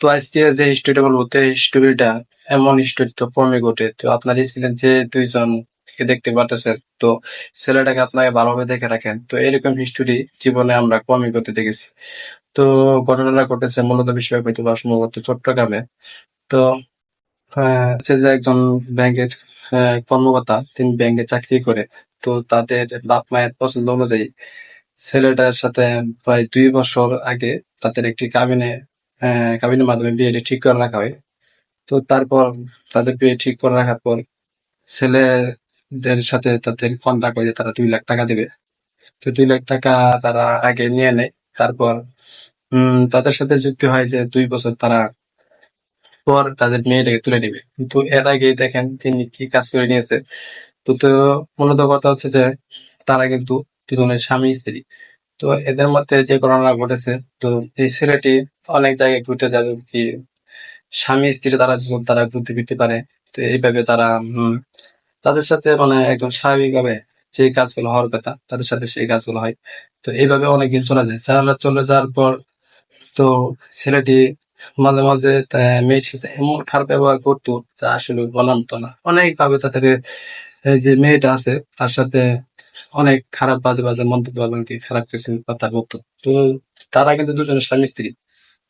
তো আজকে যে স্টোরিটা বলব, তো এই স্টোরিটা এমন স্টোরি তো কমে ঘটে তো আপনার স্ক্রিনে যে দুইজন দেখতে পারতেছেন, তো ছেলেটাকে আপনাকে ভালোভাবে দেখে রাখেন। তো এরকম হিস্টোরি জীবনে আমরা কমই করতে দেখেছি। তো ঘটনাটা ঘটেছে মূলত বিষয় হয়তো বা সম্ভবত চট্টগ্রামে। তো যে একজন ব্যাংকের কর্মকর্তা, তিনি ব্যাংকে চাকরি করে। তো তাদের বাপ মায়ের পছন্দ অনুযায়ী ছেলেটার সাথে প্রায় দুই বছর আগে তাদের একটি কাবিনে কাবিনের মাধ্যমে বিয়েটি ঠিক করে রাখা হয়। তো তারপর তাদের বিয়ে ঠিক করে রাখার পর ছেলেদের সাথে তাদের কন্ট্যাক্ট করে তারা দুই লাখ টাকা দেবে। তো দুই লাখ টাকা তারা আগে নিয়ে নেয়। তারপর তাদের সাথে যুক্তি হয় যে দুই বছর তারা পর তাদের মেয়েটাকে তুলে নিবে। কিন্তু এর আগে দেখেন তিনি কি কাজ করে নিয়েছে। তো তো মূলত কথা হচ্ছে যে তারা কিন্তু দুজনের স্বামী, স্ত্রী। তো এদের মধ্যে যে ঘটনা ঘটেছে, তো এই ছেলেটি অনেক জায়গায় ঘুরতে যাবে কি স্বামী, স্ত্রী তারা তারা ঘুরতে ফিরতে পারে। তো এইভাবে তারা তাদের সাথে মানে একদম স্বাভাবিকভাবে যে কাজগুলো হওয়ার কথা, তাদের সাথে সেই কাজগুলো হয়। তো এইভাবে অনেকদিন চলে যায়। চলে যাওয়ার পর তো ছেলেটি মাঝে মাঝে তা- মেয়েটির সাথে এমন খারাপ ব্যবহার করতো যা আসলে বলার মতো না। অনেকভাবে তাদের যে মেয়েটা আছে, তার সাথে অনেক খারাপ বাজে বাজে মন্তব্য এবং কি খারাপ কিছু কথা বলতো। তো তারা কিন্তু দুজনের স্বামী স্ত্রী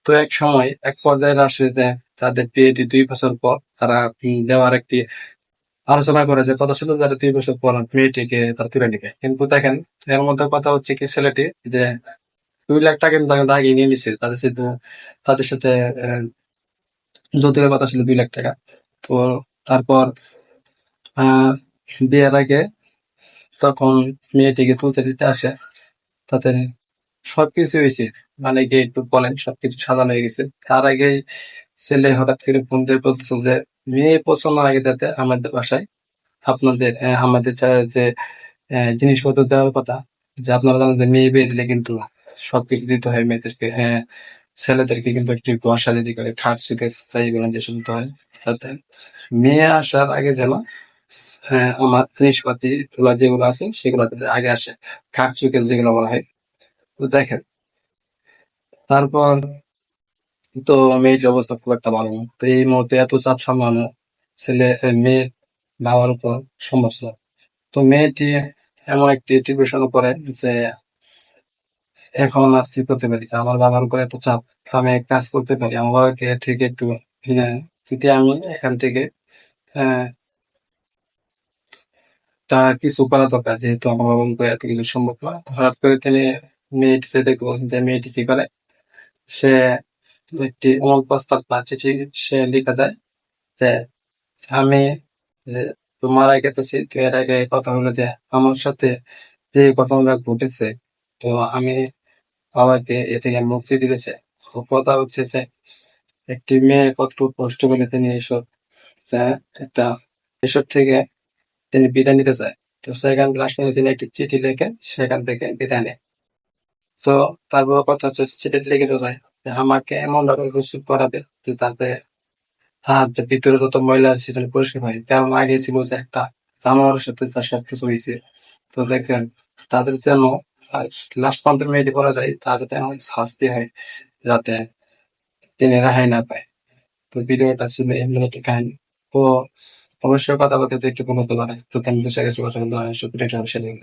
তো এক সময় এক পর্যায়ে আসে যে তাদের বিয়েটি দুই বছর পর তারা দেওয়ার একটি আলোচনা করে যে কথা ছিল যারা দুই বছর পর মেয়েটিকে তারা তুলে নিবে। কিন্তু দেখেন, এর মধ্যে কথা হচ্ছে কি, ছেলেটি যে দুই লাখ টাকা কিন্তু দাগিয়ে নিয়ে নিছে। তাদের সাথে তাদের সাথে যৌতুকের কথা ছিল দুই লাখ টাকা। তো তারপর আহ বিয়ের আগে তখন মেয়েটিকে তুলতে দিতে আসে। তাদের সবকিছু হয়েছে। মানে গেট বলেন, সবকিছু সাজানো হয়ে গেছে। তার আগে ছেলে হঠাৎ করে ফোন দিয়ে বলতেছে যে, মেয়ে পছন্দ আগে যাতে আমাদের বাসায়। আপনাদের আমাদের যা- যে জিনিসপত্র দেওয়ার কথা, যে আপনারা জানেন যে মেয়ে বিয়ে দিলে কিন্তু সবকিছু দিতে হয় মেয়েদেরকে। হ্যাঁ ছেলেদেরকে কিন্তু একটি ঘর দিতে হয়, খাট সুকেস এগুলো যেসব দিতে হয়, তাতে মেয়ে আসার আগে যেন আমার জিনিসপাতি গুলো যেগুলো আছে সেগুলো আগে আসে। খাট সুকেস যেগুলো বলা হয় তো দেখেন। তারপর তো মেয়েটির অবস্থা খুব একটা ভালো তো এই মুহূর্তে এত চাপ সামলানো ছেলে মেয়ের বাবার উপর সম্ভব ছিল তো মেয়েটি এমন একটি ডিপ্রেশন করে যে এখন আর কি করতে পারি? আমার বাবার উপর এত চাপ আমি কাজ করতে পারি? আমার বাবাকে থেকে একটু হ্যাঁ, যদি আমি এখান থেকে আহ, তা কিছু করা দরকার, যেহেতু আমার বাবা উপর এত কিছু সম্ভব না। হঠাৎ করে তিনি মেয়েটি দেখতে বলছেন যে মেয়েটি কি করে, সে একটি অমল প্রস্তাব বা চিঠি সে লিখা যায় যে, আমি তোমার আগে তো সে- এর আগে কথা হলো যে আমার সাথে যে ঘটনাটা ঘটেছে, তো আমি বাবাকে এ থেকে মুক্তি দিতেছে তো কথা হচ্ছে যে, একটি মেয়ে কতটুকু কষ্ট করে তিনি এইসব একটা এসব থেকে তিনি বিদায় নিতে চায়। তো সেখান লাস্ট তিনি একটি চিঠি লিখে সেখান থেকে বিদায় নেয়। তো তারপর কথা হচ্ছে চিঠি লিখে যায়। আমাকে এমন ভাবে গোসল করাবে যে তাতে তার যে ভিতরে যত ময়লা আছে সেটা পরিষ্কার হয়। কারণ আগে ছিল যে একটা জানোয়ারের সাথে তার সাথে কিছু হয়েছে। তো দেখেন, তাদের যেন লাস্ট পর্যন্ত মেয়েটি করা যায় তা যাতে এমন শাস্তি হয় যাতে তিনি রেহাই না পায়। তো ভিডিওটা ছিল মূলত কাহিনী। তো অবশ্যই কথা বলতে একটু কোনো হতে পারে কেন বেশি গেছে, কথা বলতে হয় সুপ্রিয় সেদিন